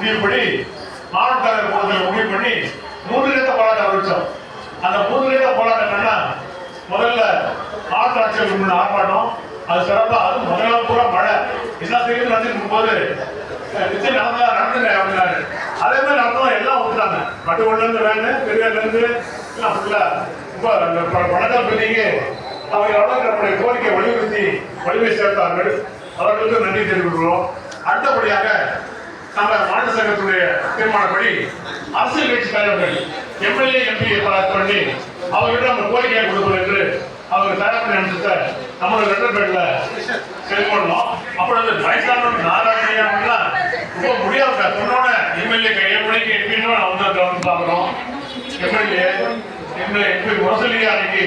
முடிவுபடி மாவட்ட தலைவர் கூட்டத்தில் முடிவு பண்ணி மூன்று நேரத்தை போராட்டம் ஆரம்பித்தோம். அந்த மூன்று நேரத்தை போராட்டம் என்னன்னா முதல்ல மாவட்ட ஆட்சியர் முன்ன ஆர்ப்பாட்டம். அது சிறப்பாக அது முதல்ல பூரா மழை. எல்லா செய்யுது நடந்துட்டு போது நிச்சயம் நடந்தா நடந்துங்க அப்படின்னாரு. அதே மாதிரி நடந்தோம் எல்லாம் ஒத்துட்டாங்க. பட்டுக்கொண்டு இருந்து வேணு பெரியார்ல இருந்து எல்லாம் ஃபுல்லா ரொம்ப அந்த பணக்கார அவங்க எவ்வளவு நம்முடைய கோரிக்கை வலியுறுத்தி வலிமை சேர்த்தார்கள். அவர்களுக்கு நன்றி தெரிவிக்கிறோம் அடுத்தபடியாக நம்ம மாநில சங்கத்துடைய தீர்மானப்படி அரசியல் கட்சி தலைவர்கள் எம்எல்ஏ எம்பி பண்ணி அவர்களிடம் நம்ம கோரிக்கையை கொடுப்போம் என்று அவங்க தயார் பண்ணி அனுப்பிச்ச நம்மளோட லெட்டர் பேட்ல செயல்படணும் அப்பொழுது வயசானவங்க நாராயணியா ரொம்ப முடியாது சொன்னோட எம்எல்ஏ எம்எல்ஏ எம்பின்னு வந்து கவனிச்சு பார்க்கிறோம் எம்எல்ஏ எம்எல்ஏ எம்பி முரசொலியா அன்னைக்கு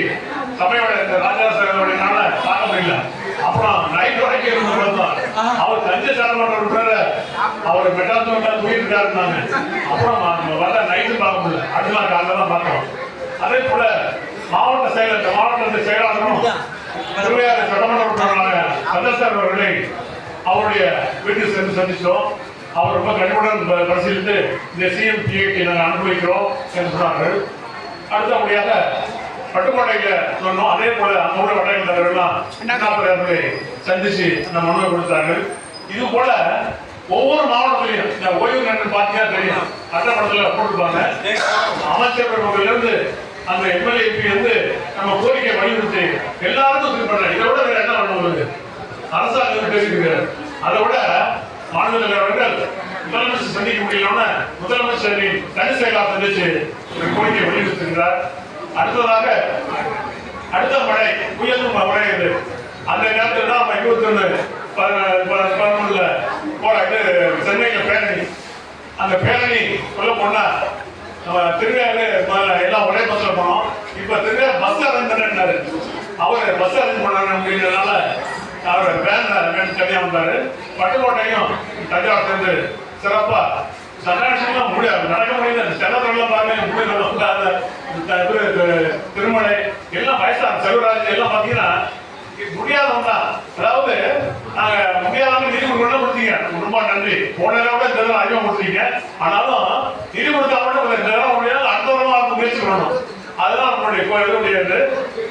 சபையோட இந்த ராஜா ராஜாசாரோட நாள பார்க்க முடியல அப்புறம் நைட் வரைக்கும் வந்தோம் அவர் தஞ்சை சட்டமன்ற உறுப்பினர்? அவர் மெட்ராஸ் வந்து தூக்கிட்டு அப்புறம் ம- வர நைட்டு பார்க்க முடியல. அடுத்த நாள் தான் பார்த்தோம். அதே போல மாவட்ட செயலர் மாவட்ட செயலாளரும் திருவையாறு சட்டமன்ற உறுப்பினரான சந்தர்சன் அவர்களை அவருடைய வீட்டுக்கு சென்று சந்திச்சோம். அவர் ரொம்ப கனிவுடன் பரிசீலித்து இந்த சிஎம் நாங்கள் அனுப்பி வைக்கிறோம் என்று சொன்னார்கள். அடுத்தபடியாக பட்டுக்கோட்டையில சொன்னோம். அதே போல அங்க உள்ள வட்டங்கள் தலைவர்கள்லாம் அவர்களை சந்திச்சு அந்த மனுவை கொடுத்தார்கள். இது போல ஒவ்வொரு மாவட்டத்திலையும் இந்த ஓய்வு நேரம் பார்த்தீங்கன்னா தெரியும். அட்டப்படத்துல போட்டுருப்பாங்க. அமைச்சர் பெருமக்கள் இருந்து அந்த எம்எல்ஏ இருந்து நம்ம கோரிக்கை வலியுறுத்தி எல்லாருக்கும் இது பண்றாங்க இதை விட வேற என்ன பண்ணுவது அரசாங்கம் தெரிவிக்கிறது அதை விட மாநில தலைவர்கள் முதலமைச்சர் சந்திக்க முடியலன்னு முதலமைச்சரின் தனி செயலாளர் சந்திச்சு கோரிக்கை வலியுறுத்துகிறார். அடுத்ததாக அடுத்த மழை புயல் மழை இது. அந்த நேரத்தில் தான் நம்ம இருபத்தி ஒன்று பதினொன்றுல போற இது சென்னையில் பேரணி. அந்த பேரணி சொல்ல போனா நம்ம திருவையாறு எல்லாம் ஒரே பஸ்ல போனோம். இப்ப திருவையாறு பஸ் அரேஞ்ச் பண்ணாரு அவர் பஸ் அரேஞ்ச் பண்ணாரு அப்படின்றதுனால அவர் வேன் வேன் தனியா வந்தாரு. பட்டுக்கோட்டையும் தஞ்சாவூர் சேர்ந்து சிறப்பா சதாசிவம் முடியாது நடக்க முடியல. செல்லத்தெல்லாம் பாருங்க முடியாது திருமலை எல்லாம் வயசான செல்வராஜ் எல்லாம் பார்த்தீங்கன்னா முடியாதவங்க தான். அதாவது நாங்க முடியாதவங்க நிதி கொடுக்கணும் கொடுத்தீங்க. ரொம்ப நன்றி. போன கூட விட இந்த தடவை அதிகமாக கொடுத்தீங்க. ஆனாலும் நிதி கொடுத்தா கூட இந்த தடவை முடியாது. அடுத்த தடவை அவங்க முயற்சி பண்ணணும். அதெல்லாம் நம்மளுடைய கோயில். முடியாது.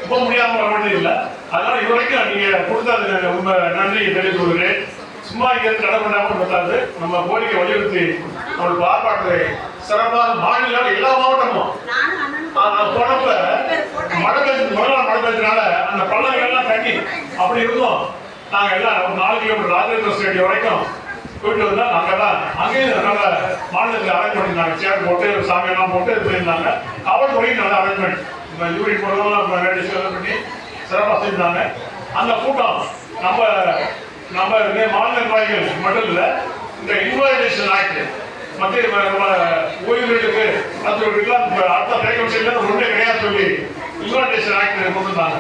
இப்போ முடியாமல் வர வேண்டியது இல்லை. அதனால இது வரைக்கும் நீங்க கொடுத்தது ரொம்ப நன்றி தெரிவித்து கொள்கிறேன். சும்மா இங்க இருந்து நடை பண்ணாம பத்தாது. நம்ம கோரிக்கை வலியுறுத்தி நம்மளுக்கு ஆர்ப்பாட்டத்தை சிறப்பாக மாநில எல்லா மாவட்டமும். போனப்ப மழை பெஞ்சு முதல் நாள் மழை பெஞ்சனால அந்த பள்ளங்கள் எல்லாம் தண்ணி அப்படி இருந்தோம். நாங்க எல்லாம் ஒரு நாலு கிலோமீட்டர் ராஜேந்திர ஸ்டேடியம் வரைக்கும் போயிட்டு வந்தா நாங்க தான் அங்கேயும் நல்ல மாநிலத்தில் அரேஞ்ச் பண்ணிருந்தாங்க சேர் போட்டு சாமி எல்லாம் போட்டு இது பண்ணியிருந்தாங்க. காவல்துறையும் நல்ல அரேஞ்ச்மெண்ட் இப்போ யூரின் போடுறதெல்லாம் பண்ணி சிறப்பாக செஞ்சாங்க. அந்த கூட்டம் நம்ம நம்ம இந்த மாநில நிர்வாகிகள் மட்டும் இல்லை இந்த இன்வாய்டேஷன் ஆக்ட் மத்திய ம- நம்ம மற்றவர்களுக்கெல்லாம் அடுத்த வேகன்சியில் ஒன்றே கிடையாது சொல்லி இன்வாய்டேஷன் ஆக்ட் கொடுத்துருந்தாங்க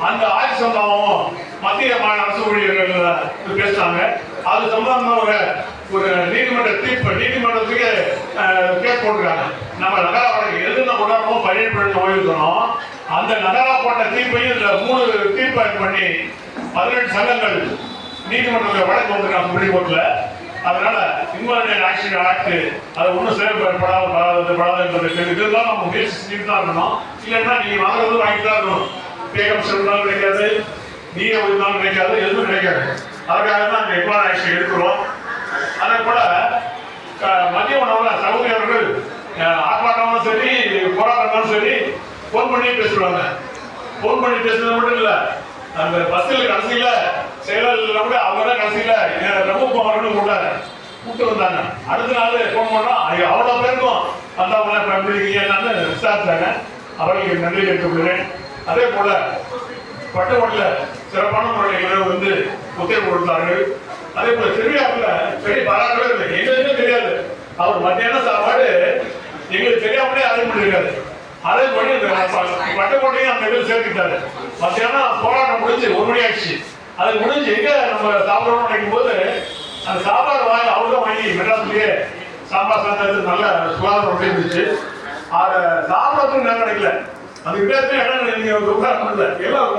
அந்த ஆட்சி சம்பவம் மத்திய மாநில அரசு ஊழியர்கள் பேசுறாங்க. அது சம்பந்தமா ஒரு ஒரு நீதிமன்ற தீர்ப்பு நீதிமன்றத்துக்கு கேஸ் போட்டுருக்காங்க. நம்ம நகரா வழக்கு எதுனா கொண்டாடுறோம் பதினேழு பன்னெண்டு அந்த நகரா போட்ட தீர்ப்பையும் இந்த மூணு தீர்ப்பு பண்ணி பதினெட்டு சங்கங்கள் நீதிமன்றத்தில் வழக்கு வந்திருக்காங்க சுப்ரீம் கோர்ட்ல அதனால இன்வால்மெண்ட் ஆக்ஷன் ஆக்ட் அது ஒன்றும் செயல்படாத படாதது படாது என்பது இதெல்லாம் நம்ம முயற்சி செஞ்சுட்டு தான் இருக்கணும். இல்லைன்னா நீங்க வாங்குறது வாங்கிட்டு தான் இருக்கணும். பேகம் இருந்தாலும் கிடைக்காது நீங்க இருந்தாலும் கிடைக்காது எதுவும் கிடைக்காது. அதுக்காக தான் அந்த எம்ப்ளாய் ஆக்ஷன் எடுக்கிறோம். அதே போல மதிய உணவுல சகோதரி அவர்கள் ஆர்ப்பாட்டமும் சரி போராட்டமும் சரி ஃபோன் பண்ணி பேசுவாங்க ஃபோன் பண்ணி பேசுறது மட்டும் இல்லை அந்த பஸ்ஸில் கடைசியில் செயலாளர் கூட அவங்க தான் கடைசியில ரகுகுமார் கூட்டாரு கூப்பிட்டு வந்தாங்க. அடுத்த நாள் ஃபோன் பண்ணா அவ்வளோ பேருக்கும் வந்தவங்க இப்ப எப்படி இருக்கீங்க? என்னன்னு விசாரிச்சாங்க. அவர்களுக்கு நன்றி கேட்டுக்கொள்கிறேன் அதே போல பட்டுக்கோட்டையில சிறப்பான முறையில் வந்து ஒத்துழைப்பு கொடுத்தார்கள். அதே போல திருவிழாவில் பெரிய பாராட்டவே இல்லை எங்களுக்குமே தெரியாது. அவர் மத்தியான சாப்பாடு எங்களுக்கு தெரியாமலே அரேஞ்ச் பண்ணியிருக்காரு அரேஞ்ச் பண்ணி இந்த பட்டுக்கோட்டையும் அந்த இதில் சேர்த்துக்கிட்டாரு. மத்தியானம் போராட்டம் முடிஞ்சு ஒரு மணி ஆயிடுச்சு. அது முடிஞ்சு எங்க நம்ம சாப்பிடணும்னு நினைக்கும் போது அந்த சாப்பாடு வாங்கி அவர்தான் வாங்கி மெட்ராஸ்லயே சாம்பார் சாதம் நல்ல சுகாதாரம் அப்படி இருந்துச்சு. அதை சாப்பிடறதுக்கு நேரம் கிடைக்கல. அது விடயத்துல இடம் நீங்க உட்கார பண்ணல எல்லாம்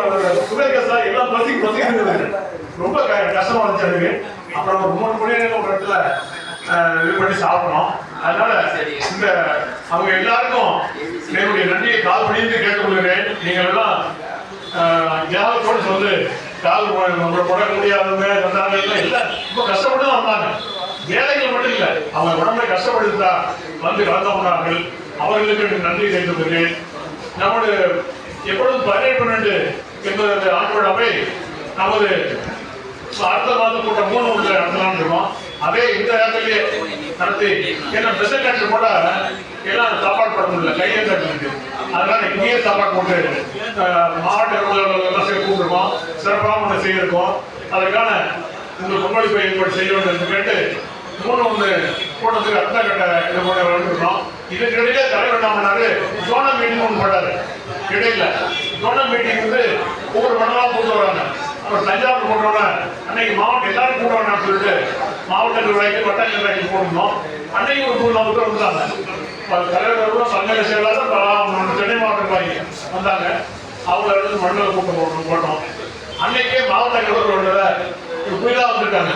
சுகர் கேஸா எல்லாம் பசி பசி இருந்தது ரொம்ப கஷ்டமா இருந்துச்சு எனக்கு. அப்புறம் ஒரு மூணு மணி நேரம் ஒரு இடத்துல இது பண்ணி சாப்பிடணும். அதனால இந்த அவங்க எல்லாருக்கும் என்னுடைய நன்றியை கால் பண்ணிட்டு கேட்டுக்கொள்கிறேன். நீங்கள் எல்லாம் அஹ், சொல்லு கால் உங்களை போட முடியாதவங்க வந்தாங்க இல்லை ரொம்ப கஷ்டப்பட்டு தான் வந்தாங்க. வேலைகள் மட்டும் இல்லை. அவங்க உடம்பை கஷ்டப்படுத்தா தான் வந்து கலந்து கொண்டார்கள். அவர்களுக்கு நன்றி தெரிந்தது நம்முடைய எப்பொழுதும் பதினெட்டு பன்னெண்டு என்பது ஆண்டு அவை. நமது அடுத்த மாதம் கூட்டம் மூணு ஒன்று நடத்தலாம் இருக்கோம் அதே இந்த இடத்துலயே நடத்தி ஏன்னா ஸ்பெஷல் கேட்டு போட்டா எல்லாம் சாப்பாடு போட முடியல. கையில் இருக்கு அதனால இங்கேயே சாப்பாடு போட்டு மாவட்ட எல்லாம் சேர்த்து கூப்பிட்டுருக்கோம் சிறப்பாக ஒன்று செய்யிருக்கோம் அதற்கான இந்த பங்களிப்பை ஏற்பாடு செய்ய வேண்டும் என்று கேட்டு மூணு ஒன்று கூட்டத்துக்கு அடுத்த கட்ட இது போல வந்துருக்கோம் இதுக்கிடையில தலைவர் என்ன பண்ணாரு? ஜோனா மீட்டிங் ஒன்று போட்டாரு. இடையில ஜோனா மீட்டிங் வந்து ஒவ்வொரு மண்டலம் கூட்டு வராங்க. அப்புறம் தஞ்சாவூர் போட்டோன்னே அன்னைக்கு மாவட்டம் எல்லாரும் கூட வேணாம்னு சொல்லிட்டு மாவட்ட நிர்வாகிகள் வட்ட நிர்வாகிகள் போடணும் அன்னைக்கு ஒரு நூறு நாள் கூட வந்தாங்க ப- கூட சங்கர செயலாளர் பல- சென்னை மாவட்டம் நிர்வாகி வந்தாங்க. அவங்கள வந்து மண்டல கூட்டம் போடணும் போட்டோம். அன்னைக்கே மாவட்ட கலவரோட புதிதாக வந்துட்டாங்க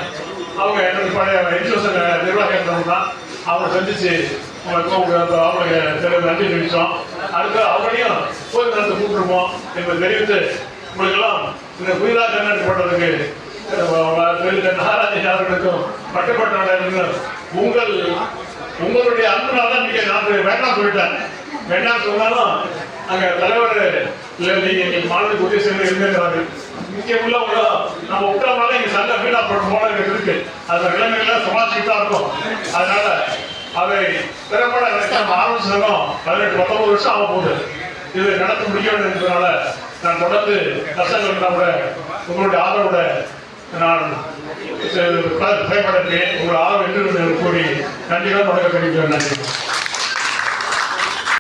அவங்க எனக்கு பழைய எஜுகேஷன் நிர்வாகம் தான். அவங்க சந்திச்சு அவங்களுக்கு அவங்க சில நன்றி தெரிவித்தோம் அதுக்கு அவங்களையும் போய் நடந்து கூப்பிட்டுருப்போம் என்பதை தெரிவித்து உங்களுக்கெல்லாம் இந்த புதிதாக கண்ணாடி போட்டதுக்கு நாராஜி அவர்களுக்கும் பட்டுப்பட்ட உங்கள் உங்களுடைய அன்புனால தான் நீங்க நான் வேண்டாம் சொல்லிட்டேன். வேண்டாம் சொன்னாலும் அங்க தலைவர் இல்ல நீங்க எங்களுக்கு மாநிலத்துக்கு உதவி செய்ய இருக்கிறாரு இங்க உள்ளவங்க நம்ம விட்டோம்னால இங்க சண்டை வீணா போட்டு போல இருக்கு. அந்த இளைஞர்கள் சமாளிச்சுட்டு இருக்கும். அதனால அதை திறம்பட நடத்த நம்ம ஆரம்பிச்சதும் பதினெட்டு பத்தொன்பது வருஷம் ஆக போகுது. இது நடத்த முடிய வேண்டும் என்பதனால நான் தொடர்ந்து கஷ்டங்கள் கூட உங்களுடைய ஆதரவோட நான் செயல்பட ஒரு ஆறு என்று கூறி நன்றிகள் தொடங்க தெரிவிக்கிறேன் நன்றி